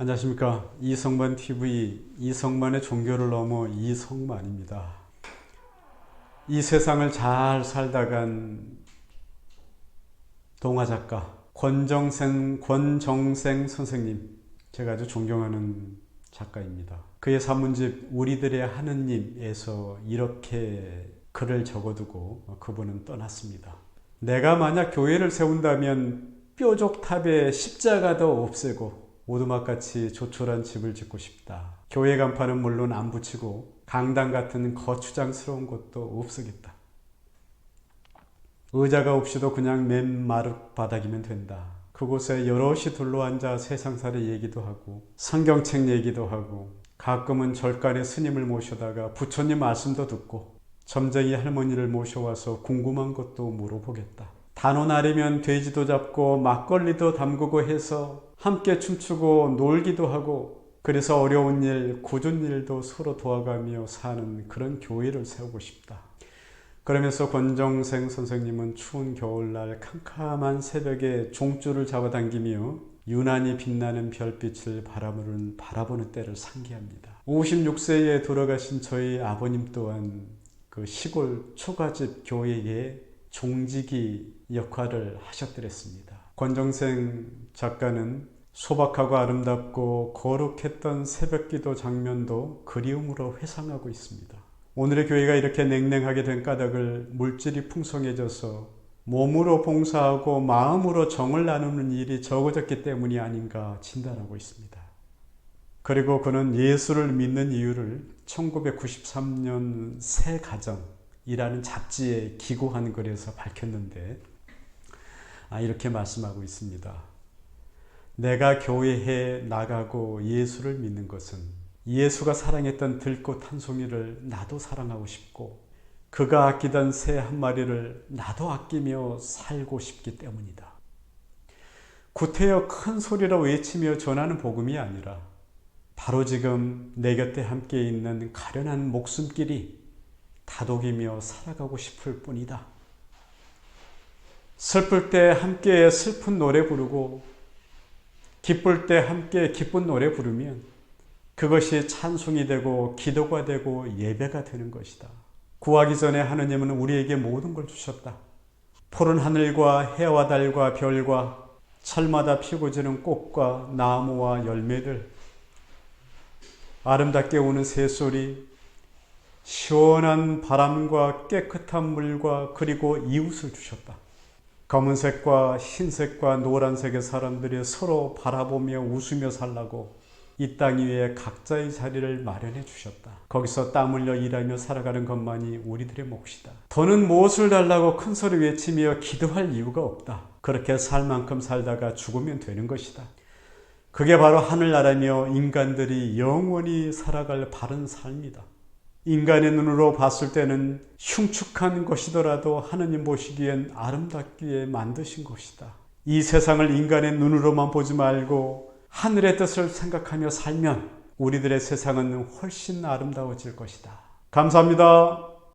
안녕하십니까 이성만 TV 이성만의 종교를 넘어 이성만입니다. 이 세상을 잘 살다간 동화 작가 권정생 권정생 선생님 제가 아주 존경하는 작가입니다. 그의 산문집 우리들의 하느님에서 이렇게 글을 적어두고 그분은 떠났습니다. 내가 만약 교회를 세운다면 뾰족탑에 십자가도 없애고 오두막같이 조촐한 집을 짓고 싶다. 교회 간판은 물론 안 붙이고 강당 같은 거추장스러운 곳도 없으겠다. 의자가 없이도 그냥 맨 마룻 바닥이면 된다. 그곳에 여럿이 둘러앉아 세상살이 얘기도 하고 성경책 얘기도 하고 가끔은 절간에 스님을 모셔다가 부처님 말씀도 듣고 점쟁이 할머니를 모셔와서 궁금한 것도 물어보겠다. 단오 날이면 돼지도 잡고 막걸리도 담그고 해서 함께 춤추고 놀기도 하고 그래서 어려운 일, 굳은 일도 서로 도와가며 사는 그런 교회를 세우고 싶다. 그러면서 권정생 선생님은 추운 겨울날 캄캄한 새벽에 종줄을 잡아당기며 유난히 빛나는 별빛을 바라보는, 바라보는 때를 상기합니다. 56세에 돌아가신 저희 아버님 또한 그 시골 초가집 교회의 종지기 역할을 하셨더랬습니다. 권정생 작가는 소박하고 아름답고 거룩했던 새벽 기도 장면도 그리움으로 회상하고 있습니다. 오늘의 교회가 이렇게 냉랭하게 된 까닭을 물질이 풍성해져서 몸으로 봉사하고 마음으로 정을 나누는 일이 적어졌기 때문이 아닌가 진단하고 있습니다. 그리고 그는 예수를 믿는 이유를 1993년 새 가정이라는 잡지에 기고한 글에서 밝혔는데 아, 이렇게 말씀하고 있습니다. 내가 교회에 나가고 예수를 믿는 것은 예수가 사랑했던 들꽃 한 송이를 나도 사랑하고 싶고 그가 아끼던 새 한 마리를 나도 아끼며 살고 싶기 때문이다. 구태여 큰 소리로 외치며 전하는 복음이 아니라 바로 지금 내 곁에 함께 있는 가련한 목숨끼리 다독이며 살아가고 싶을 뿐이다. 슬플 때 함께 슬픈 노래 부르고 기쁠 때 함께 기쁜 노래 부르면 그것이 찬송이 되고 기도가 되고 예배가 되는 것이다. 구하기 전에 하느님은 우리에게 모든 걸 주셨다. 푸른 하늘과 해와 달과 별과 철마다 피고 지는 꽃과 나무와 열매들, 아름답게 우는 새소리, 시원한 바람과 깨끗한 물과 그리고 이웃을 주셨다. 검은색과 흰색과 노란색의 사람들이 서로 바라보며 웃으며 살라고 이 땅 위에 각자의 자리를 마련해 주셨다. 거기서 땀 흘려 일하며 살아가는 것만이 우리들의 몫이다. 더는 무엇을 달라고 큰 소리 외치며 기도할 이유가 없다. 그렇게 살 만큼 살다가 죽으면 되는 것이다. 그게 바로 하늘나라며 인간들이 영원히 살아갈 바른 삶이다. 인간의 눈으로 봤을 때는 흉측한 것이더라도 하느님 보시기엔 아름답기에 만드신 것이다. 이 세상을 인간의 눈으로만 보지 말고 하늘의 뜻을 생각하며 살면 우리들의 세상은 훨씬 아름다워질 것이다. 감사합니다.